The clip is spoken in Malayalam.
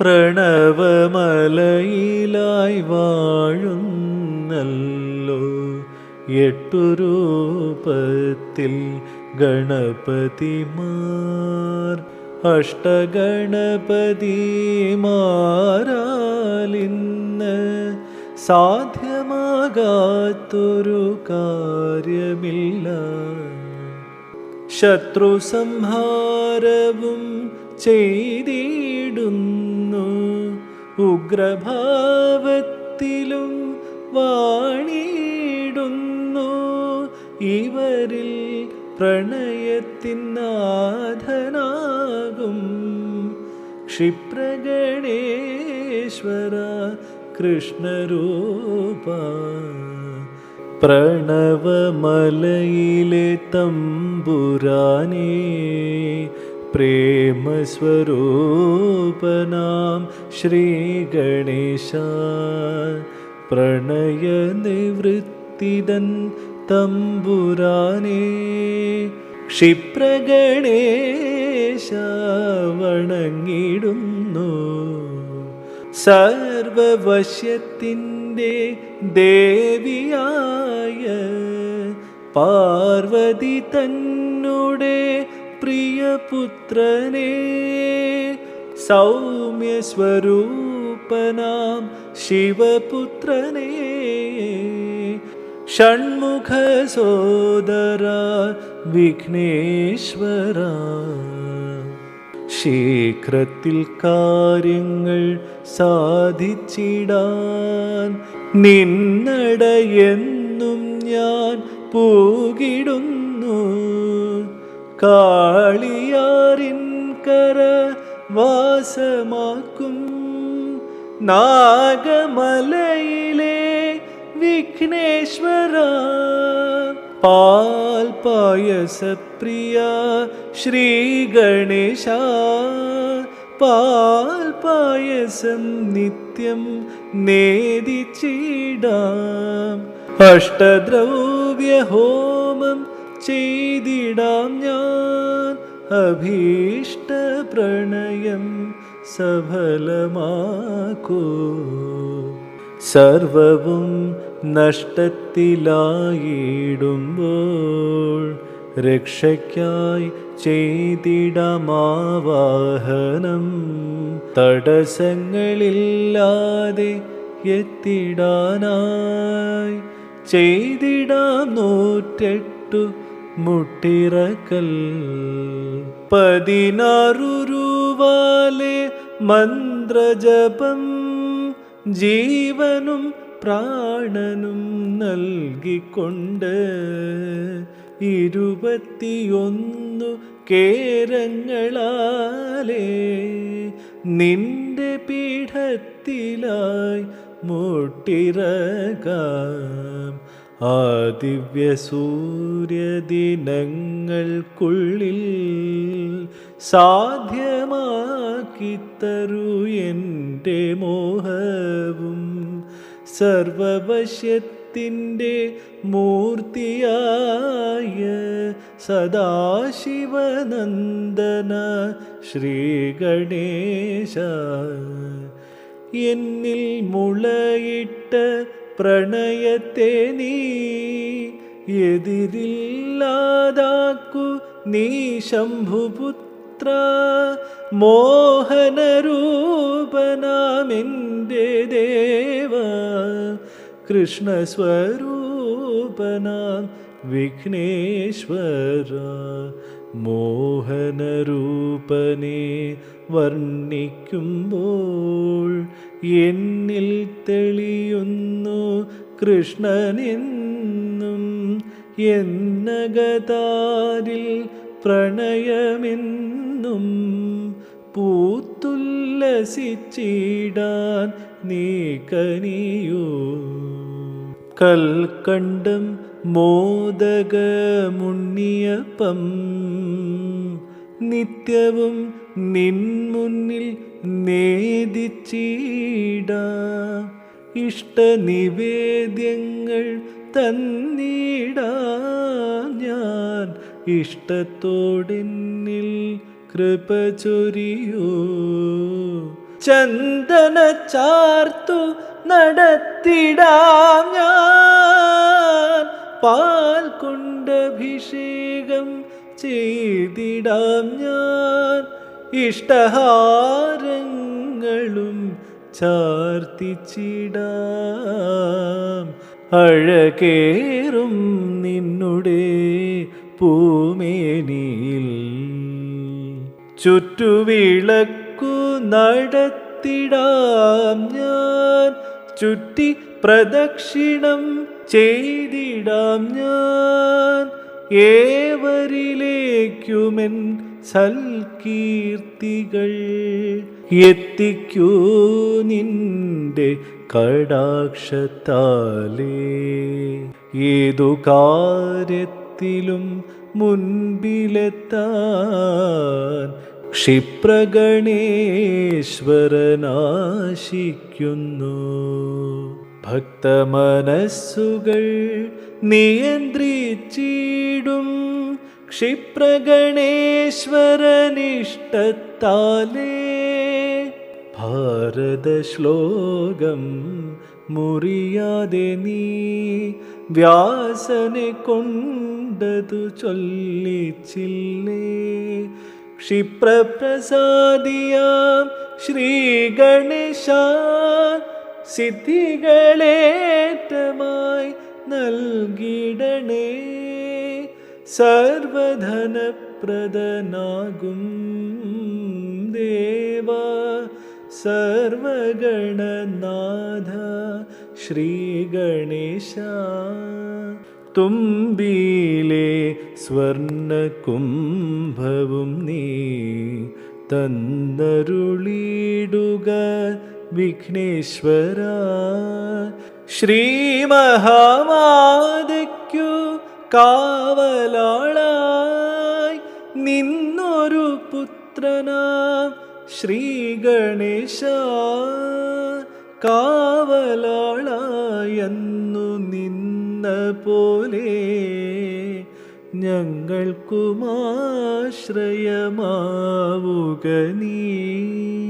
പ്രണവമലയിലായി വാഴുന്നല്ലോ. എട്ടുരൂപത്തിൽ ഗണപതിമാർ അഷ്ടഗണപതിമാരാലിന്ന് സാധ്യമാകാത്തൊരു കാര്യമില്ല. ശത്രു സംഹാരവും ചെയ്തിടുന്നു. ഉഗ്രഭാവത്തിലും വാണിടുന്നു ഇവരിൽ പ്രണയത്തിനാഥനാകും ക്ഷിപ്രഗണേശ്വര കൃഷ്ണരൂപ പ്രണവമലയിലെ തമ്പുരാനേ പ്രേമസ്വരൂപനാം ശ്രീഗണേശ പ്രണയനിവൃത്തിതൻ തമ്പുരാനേ ക്ഷിപ്രഗണേശ വണങ്ങിടുന്നു സർവവശ്യത്തിന്റെ ദേവിയായ പാർവതി തന്നുടെ പ്രിയപുത്രനെ സൗമ്യസ്വരൂപനാം ശിവപുത്രനെ. ഷൺമുഖ സോദര വിഘ്നേശ്വര ശീഘ്രത്തിൽ കാര്യങ്ങൾ സാധിച്ചിടാൻ നിന്നടയെന്നും ഞാൻ പൂകിടുന്നു. കാളിയാറിൻ കര വാസമാക്കും നാഗമലയിലെ വിഘ്നേശ്വര പാൽ പായസപ്രിയ ശ്രീ ഗണേശ പാൽ പായസം നിത്യം നേദിച്ചിടാം അഷ്ടദ്രവ്യ ഹോമം ചെയ്തിടാം ഞാൻ അഭീഷ്ട പ്രണയം സഫലമാക്കൂ സർവവും നഷ്ടത്തിലായിടുമ്പോൾ രക്ഷയ്ക്കായി ചെയ്തിടമാവാഹനം തടസ്സങ്ങളില്ലാതെ എത്തിടാനായി ചെയ്തിടാം നൂറ്റെട്ടു മുട്ടിറക്കൽ. പതിനാറു രൂപാലെ മന്ത്രജപം ജീവനും പ്രാണനും നൽകിക്കൊണ്ട് ഇരുപത്തിയൊന്നു കേരങ്ങളാലേ നിന്റെ പീഠത്തിലായി മുട്ടിറകാം ആ ദിവ്യ സൂര്യദിനങ്ങൾക്കുള്ളിൽ സാധ്യമാക്കിത്തരൂ എന്റെ മോഹവും സർവവശ്യത്തിന്റെ മൂർത്തിയായ സദാശിവനന്ദന ശ്രീഗണേശ എന്നിൽ മുളയിട്ട പ്രണയത്തെ നീ എതിരില്ലാതാക്കു നീ ശംഭുപുത്ര മോഹനരൂപനാമെൻ്റെ ദേവ കൃഷ്ണസ്വരൂപനാം വിഘ്നേശ്വര മോഹനരൂപനെ വർണ്ണിക്കുമ്പോൾ എന്നിൽ തെളിയുന്നു കൃഷ്ണനെന്നും എന്നകതാരിൽ പ്രണയമെന്നും പൂത്തുല്ലസിച്ചിടാൻ നീ കനിയൂ. കൽക്കണ്ടം മോദകമുണ്ണിയപ്പം നിത്യവും നിൻമുന്നിൽ നേദിച്ചീട. ഇഷ്ടനിവേദ്യങ്ങൾ തന്നീടാ ഞാൻ. ഇഷ്ടത്തോടെന്നിൽ കൃപ ചൊരിയോ. ചന്ദന ചാർത്തു നടത്തിടാം ഞാൻ. പാൽ കൊണ്ടഭിഷേകം ചെയ്തിടാം ഞാൻ. ഇഷ്ടഹാരങ്ങളും ചാർത്തിച്ചിടാം. അഴകേറും നിന്നുടെ പൂമേനിയിൽ. ചുറ്റുവിളക്കു നടത്തിടാം ഞാൻ. ചുറ്റി പ്രദക്ഷിണം ചെയ്തിടാം ഞാൻ. ഏവരിലേക്കുമെൻ സൽകീർത്തികൾ എത്തിക്കൂ നിന്റെ കടാക്ഷത്താലേ. ഏതു കാര്യത്തിലും മുൻപിലെത്താൻ ക്ഷിപ്രഗണേശ്വരനാശിക്കുന്നു. ഭക്തമനസ്സുകൾ നിയന്ത്രിച്ചിടും ക്ഷിപ്രഗണേശ്വരനിഷ്ടത്താലേ ഭാരതശ്ലോകം മുറിയാതെ നീ വ്യാസനെ കൊണ്ടതു ചൊല്ലിച്ചില്ലേ. ക്ഷിപ്രപ്രസാദിയ ശ്രീ ഗണേശ സിദ്ധികളേറ്റമായി നൽകിടണേ സർവധനപ്രദനാകും ദേവ സർവഗണനാഥ ശ്രീ ഗണേശ തുമ്പിയിലെ സ്വർണകുംഭവും നീ തന്നരുളിടുക വിഘ്നേശ്വര ശ്രീമഹാമാതയ്ക്കു കാവലാളായി നിന്നൊരു പുത്രനാം ശ്രീഗണേശ കാവലാളായെന്നു നിന്ന പോലെ ഞങ്ങൾക്കുമാശ്രയമാവുക നീ.